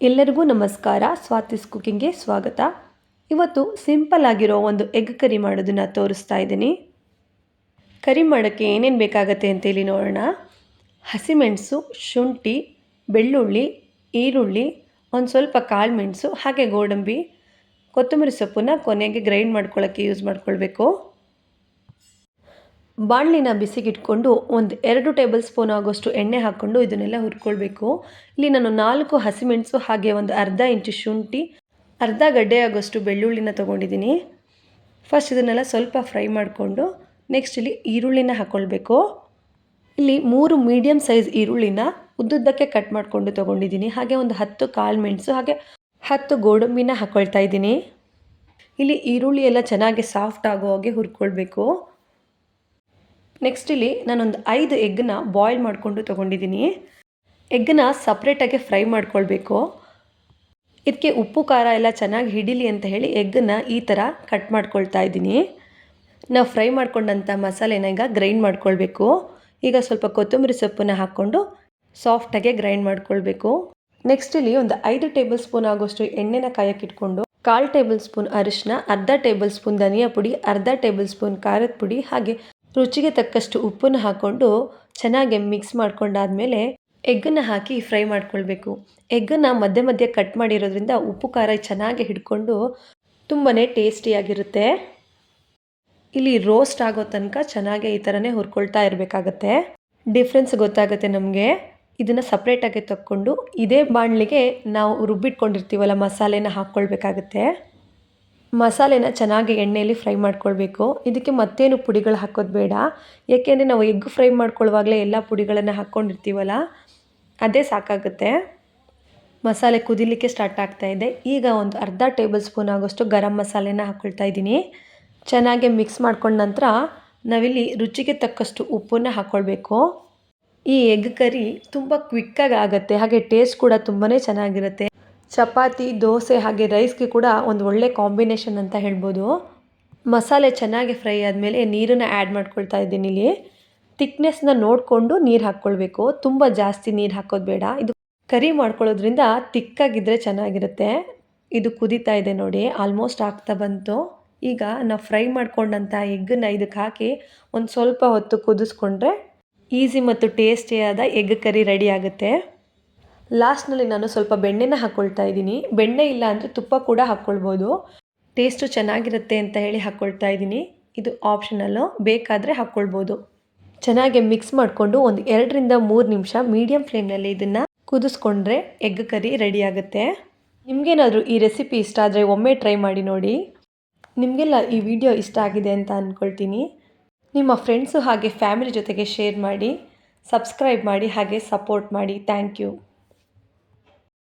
ಎಲ್ಲರಿಗೂ ನಮಸ್ಕಾರ. ಸ್ವಾತಿಸ್ ಕುಕ್ಕಿಂಗ್ಗೆ ಸ್ವಾಗತ. ಇವತ್ತು ಸಿಂಪಲ್ ಆಗಿರೋ ಒಂದು ಎಗ್ ಕರಿ ಮಾಡೋದನ್ನು ತೋರಿಸ್ತಾ ಇದ್ದೀನಿ. ಕರಿ ಮಾಡೋಕ್ಕೆ ಏನೇನು ಬೇಕಾಗತ್ತೆ ಅಂತೇಳಿ ನೋಡೋಣ. ಹಸಿಮೆಣಸು, ಶುಂಠಿ, ಬೆಳ್ಳುಳ್ಳಿ, ಈರುಳ್ಳಿ, ಒಂದು ಸ್ವಲ್ಪ ಕಾಳು ಮೆಣಸು, ಹಾಗೆ ಗೋಡಂಬಿ, ಕೊತ್ತಂಬರಿ ಸೊಪ್ಪನ್ನ ಕೊನೆಗೆ ಗ್ರೈಂಡ್ ಮಾಡ್ಕೊಳ್ಳೋಕ್ಕೆ ಯೂಸ್ ಮಾಡ್ಕೊಳ್ಬೇಕು. ಬಾಣಲಿನ ಬಿಸಿಗಿಟ್ಕೊಂಡು ಒಂದು ಎರಡು ಟೇಬಲ್ ಸ್ಪೂನ್ ಆಗೋಷ್ಟು ಎಣ್ಣೆ ಹಾಕ್ಕೊಂಡು ಇದನ್ನೆಲ್ಲ ಹುರ್ಕೊಳ್ಬೇಕು. ಇಲ್ಲಿ ನಾನು ನಾಲ್ಕು ಹಸಿಮೆಣಸು ಹಾಗೆ ಒಂದು ಅರ್ಧ ಇಂಚು ಶುಂಠಿ, ಅರ್ಧ ಗಡ್ಡೆ ಆಗೋಷ್ಟು ಬೆಳ್ಳುಳ್ಳಿನ ತೊಗೊಂಡಿದ್ದೀನಿ. ಫಸ್ಟ್ ಇದನ್ನೆಲ್ಲ ಸ್ವಲ್ಪ ಫ್ರೈ ಮಾಡಿಕೊಂಡು ನೆಕ್ಸ್ಟ್ ಇಲ್ಲಿ ಈರುಳ್ಳಿನ ಹಾಕ್ಕೊಳ್ಬೇಕು ಇಲ್ಲಿ ಮೂರು ಮೀಡಿಯಮ್ ಸೈಜ್ ಈರುಳ್ಳಿನ ಉದ್ದುದ್ದಕ್ಕೆ ಕಟ್ ಮಾಡಿಕೊಂಡು ತೊಗೊಂಡಿದ್ದೀನಿ. ಹಾಗೆ ಒಂದು ಹತ್ತು ಕಾಳು ಮೆಣಸು, ಹಾಗೆ ಹತ್ತು ಗೋಡಂಬಿನ ಹಾಕ್ಕೊಳ್ತಾ ಇದ್ದೀನಿ. ಇಲ್ಲಿ ಈರುಳ್ಳಿ ಎಲ್ಲ ಚೆನ್ನಾಗಿ ಸಾಫ್ಟ್ ಆಗೋ ಹಾಗೆ ಹುರ್ಕೊಳ್ಬೇಕು. ನೆಕ್ಸ್ಟ್ ಇಲ್ಲಿ ನಾನೊಂದು ಐದು ಎಗ್ಗನ್ನ ಬಾಯ್ಲ್ ಮಾಡಿಕೊಂಡು ತೊಗೊಂಡಿದ್ದೀನಿ. ಎಗ್ಗನ್ನ ಸಪ್ರೇಟಾಗಿ ಫ್ರೈ ಮಾಡ್ಕೊಳ್ಬೇಕು. ಇದಕ್ಕೆ ಉಪ್ಪು, ಖಾರ ಎಲ್ಲ ಚೆನ್ನಾಗಿ ಹಿಡಿಲಿ ಅಂತ ಹೇಳಿ ಎಗ್ಗನ್ನು ಈ ಥರ ಕಟ್ ಮಾಡ್ಕೊಳ್ತಾ ಇದ್ದೀನಿ. ನಾವು ಫ್ರೈ ಮಾಡ್ಕೊಂಡಂಥ ಮಸಾಲೆನ ಈಗ ಗ್ರೈಂಡ್ ಮಾಡ್ಕೊಳ್ಬೇಕು. ಈಗ ಸ್ವಲ್ಪ ಕೊತ್ತಂಬರಿ ಸೊಪ್ಪನ್ನ ಹಾಕ್ಕೊಂಡು ಸಾಫ್ಟಾಗೆ ಗ್ರೈಂಡ್ ಮಾಡ್ಕೊಳ್ಬೇಕು. ನೆಕ್ಸ್ಟ್ ಇಲ್ಲಿ ಒಂದು ಐದು ಟೇಬಲ್ ಸ್ಪೂನ್ ಆಗೋಷ್ಟು ಎಣ್ಣೆನ ಕಾಯಕ್ಕಿಟ್ಕೊಂಡು ಕಾಲು ಟೇಬಲ್ ಸ್ಪೂನ್ ಅರಿಶಿನ ಅರ್ಧ ಟೇಬಲ್ ಸ್ಪೂನ್ ಧನಿಯಾ ಪುಡಿ, ಅರ್ಧ ಟೇಬಲ್ ಸ್ಪೂನ್ ಖಾರದ ಪುಡಿ ಹಾಗೆ ರುಚಿಗೆ ತಕ್ಕಷ್ಟು ಉಪ್ಪನ್ನು ಹಾಕ್ಕೊಂಡು ಚೆನ್ನಾಗಿ ಮಿಕ್ಸ್ ಮಾಡ್ಕೊಂಡಾದಮೇಲೆ ಎಗ್ಗನ್ನು ಹಾಕಿ ಫ್ರೈ ಮಾಡ್ಕೊಳ್ಬೇಕು. ಎಗ್ಗನ್ನು ಮಧ್ಯೆ ಮಧ್ಯೆ ಕಟ್ ಮಾಡಿರೋದ್ರಿಂದ ಉಪ್ಪು ಖಾರ ಚೆನ್ನಾಗಿ ಹಿಡ್ಕೊಂಡು ತುಂಬಾ ಟೇಸ್ಟಿಯಾಗಿರುತ್ತೆ ಇಲ್ಲಿ ರೋಸ್ಟ್ ಆಗೋ ತನಕ ಚೆನ್ನಾಗಿ ಈ ಥರನೇ ಹುರ್ಕೊಳ್ತಾ ಇರಬೇಕಾಗತ್ತೆ. ಡಿಫ್ರೆನ್ಸ್ ಗೊತ್ತಾಗುತ್ತೆ ನಮಗೆ. ಇದನ್ನು ಸಪ್ರೇಟಾಗಿ ತಕ್ಕೊಂಡು ಇದೇ ಬಾಣಲಿಗೆ ನಾವು ರುಬ್ಬಿಟ್ಕೊಂಡಿರ್ತೀವಲ್ಲ ಮಸಾಲೆನ ಹಾಕ್ಕೊಳ್ಬೇಕಾಗತ್ತೆ. ಮಸಾಲೆನ ಚೆನ್ನಾಗಿ ಎಣ್ಣೆಯಲ್ಲಿ ಫ್ರೈ ಮಾಡ್ಕೊಳ್ಬೇಕು. ಇದಕ್ಕೆ ಮತ್ತೇನು ಪುಡಿಗಳು ಹಾಕೋದು ಬೇಡ. ಏಕೆಂದರೆ ನಾವು ಎಗ್ ಫ್ರೈ ಮಾಡ್ಕೊಳ್ಳುವಾಗಲೇ ಎಲ್ಲ ಪುಡಿಗಳನ್ನು ಹಾಕ್ಕೊಂಡಿರ್ತೀವಲ್ಲ, ಅದೇ ಸಾಕಾಗುತ್ತೆ. ಮಸಾಲೆ ಕುದಿಲಿಕ್ಕೆ ಸ್ಟಾರ್ಟ್ ಆಗ್ತಾ ಇದೆ. ಈಗ ಒಂದು ಅರ್ಧ ಟೇಬಲ್ ಸ್ಪೂನ್ ಆಗೋಷ್ಟು ಗರಂ ಮಸಾಲೆನ ಹಾಕ್ಕೊಳ್ತಾ ಇದ್ದೀನಿ. ಚೆನ್ನಾಗಿ ಮಿಕ್ಸ್ ಮಾಡ್ಕೊಂಡ ನಂತರ ನಾವಿಲ್ಲಿ ರುಚಿಗೆ ತಕ್ಕಷ್ಟು ಉಪ್ಪನ್ನು ಹಾಕ್ಕೊಳ್ಬೇಕು ಈ ಎಗ್ ಕರಿ ತುಂಬ ಕ್ವಿಕ್ಕಾಗಿ ಆಗುತ್ತೆ. ಹಾಗೆ ಟೇಸ್ಟ್ ಕೂಡ ತುಂಬಾ ಚೆನ್ನಾಗಿರುತ್ತೆ. ಚಪಾತಿ, ದೋಸೆ ಹಾಗೆ ರೈಸ್ಗೆ ಕೂಡ ಒಂದು ಒಳ್ಳೆ ಕಾಂಬಿನೇಷನ್ ಅಂತ ಹೇಳ್ಬೋದು. ಮಸಾಲೆ ಚೆನ್ನಾಗಿ ಫ್ರೈ ಆದಮೇಲೆ ನೀರನ್ನು ಆ್ಯಡ್ ಮಾಡ್ಕೊಳ್ತಾ ಇದ್ದೀನಿ ಇಲ್ಲಿ. ತಿಕ್ನೆಸ್ನ ನೋಡಿಕೊಂಡು ನೀರು ಹಾಕ್ಕೊಳ್ಬೇಕು. ತುಂಬ ಜಾಸ್ತಿ ನೀರು ಹಾಕೋದು ಬೇಡ. ಇದು ಕರಿ ಮಾಡ್ಕೊಳ್ಳೋದ್ರಿಂದ ತಿಕ್ಕಾಗಿದ್ದರೆ ಚೆನ್ನಾಗಿರುತ್ತೆ. ಇದು ಕುದೀತಾ ಇದೆ ನೋಡಿ. ಆಲ್ಮೋಸ್ಟ್ ಆಗ್ತಾ ಬಂತು. ಈಗ ನಾವು ಫ್ರೈ ಮಾಡ್ಕೊಂಡಂಥ ಎಗ್ಗನ್ನ ಇದಕ್ಕೆ ಹಾಕಿ ಒಂದು ಸ್ವಲ್ಪ ಹೊತ್ತು ಕುದಿಸ್ಕೊಂಡ್ರೆ ಈಸಿ ಮತ್ತು ಟೇಸ್ಟಿಯಾದ ಎಗ್ ಕರಿ ರೆಡಿ ಆಗುತ್ತೆ. ಲಾಸ್ಟ್ನಲ್ಲಿ ನಾನು ಸ್ವಲ್ಪ ಬೆಣ್ಣೆನ ಹಾಕ್ಕೊಳ್ತಾ ಇದ್ದೀನಿ. ಬೆಣ್ಣೆ ಇಲ್ಲ ಅಂದರೆ ತುಪ್ಪ ಕೂಡ ಹಾಕ್ಕೊಳ್ಬೋದು ಟೇಸ್ಟು ಚೆನ್ನಾಗಿರುತ್ತೆ ಅಂತ ಹೇಳಿ ಹಾಕ್ಕೊಳ್ತಾ ಇದ್ದೀನಿ. ಇದು ಆಪ್ಷನಲ್ಲು ಬೇಕಾದರೆ ಹಾಕ್ಕೊಳ್ಬೋದು ಚೆನ್ನಾಗಿ ಮಿಕ್ಸ್ ಮಾಡಿಕೊಂಡು ಒಂದು ಎರಡರಿಂದ ಮೂರು ನಿಮಿಷ ಮೀಡಿಯಮ್ ಫ್ಲೇಮ್ನಲ್ಲಿ ಇದನ್ನು ಕುದಿಸ್ಕೊಂಡ್ರೆ ಎಗ್ ಕರಿ ರೆಡಿ ಆಗುತ್ತೆ. ನಿಮಗೇನಾದರೂ ಈ ರೆಸಿಪಿ ಇಷ್ಟ ಆದರೆ ಒಮ್ಮೆ ಟ್ರೈ ಮಾಡಿ ನೋಡಿ. ನಿಮಗೆಲ್ಲ ಈ ವಿಡಿಯೋ ಇಷ್ಟ ಆಗಿದೆ ಅಂತ ಅಂದ್ಕೊಳ್ತೀನಿ ನಿಮ್ಮ ಫ್ರೆಂಡ್ಸು ಹಾಗೆ ಫ್ಯಾಮಿಲಿ ಜೊತೆಗೆ ಶೇರ್ ಮಾಡಿ ಸಬ್ಸ್ಕ್ರೈಬ್ ಮಾಡಿ, ಹಾಗೆ ಸಪೋರ್ಟ್ ಮಾಡಿ. Thank you